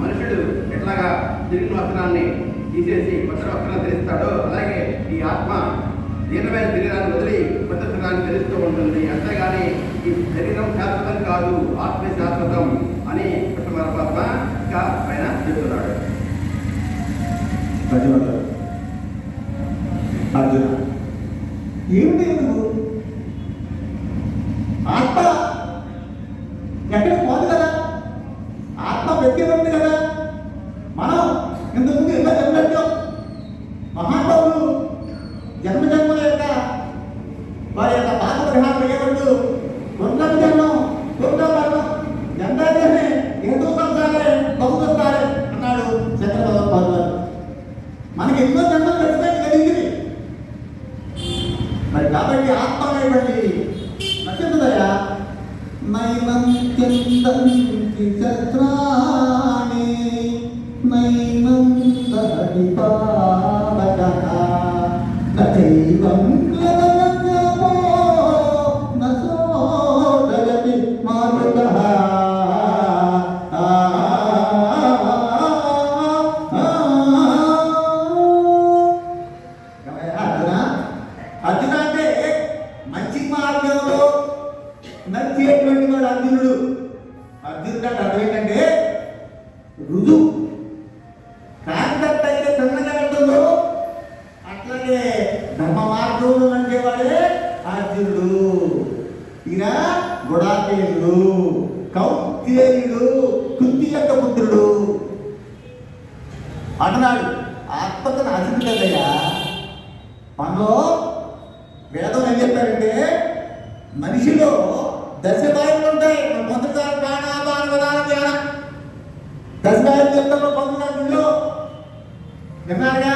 మనుషుడు ఎట్లాగా తిరిగిన వస్త్రాన్ని తీసేసి కొత్త వస్త్రాన్ని ధరిస్తాడో అలాగే దీనమైన శరీరాన్ని వదిలి కొత్త శరీరాన్ని ధరిస్తూ ఉంటుంది. అంతేగాని ఈ శరీరం శాశ్వతం కాదు ఆత్మ శాశ్వతం అని కృష్ణ పరమాత్మ ఇంకా ఆయన చెప్తున్నాడు. ధన్యవాదాలు అర్జున ఏమిటి నువ్వు? ఆత్మ ఎక్కడ పోదు కదా? ఆత్మ వ్యక్తి ఉంది కదా? కాబట్టి ఆత్మ అనేటువంటి నచ్చిందయా నైనం చందంతి చక్రాణి నైనం దహటి పావక నైవం అర్జున అర్జున అంటే మంచి మార్గంలో నడిచేటువంటి వాడు అర్జునుడు. అర్జునుడు అంటే అర్థం ఏంటంటే రుజు కాంతట్ అయితే సన్నగా ఉంటుందో అట్లనే ధర్మ మార్గంలో నడిచేవాడే అర్జునుడు. ఈయన గుడాకేయుడు కౌత్యేయుడు కుంతి యొక్క పుత్రుడు. అంటున్నాడు ఆత్మకు నాశనం కదయ్యా మనలో వేదం ఏం చెప్తారంటే మనిషిలో దశ బాధ్యతలు ఉంటాయి. మనం పొందుతారు ప్రాణాపాన విధానం ధ్యానం దశ బాధ్యతలు చెప్తాను పొందుతారు ఇందులో విన్నారుగా?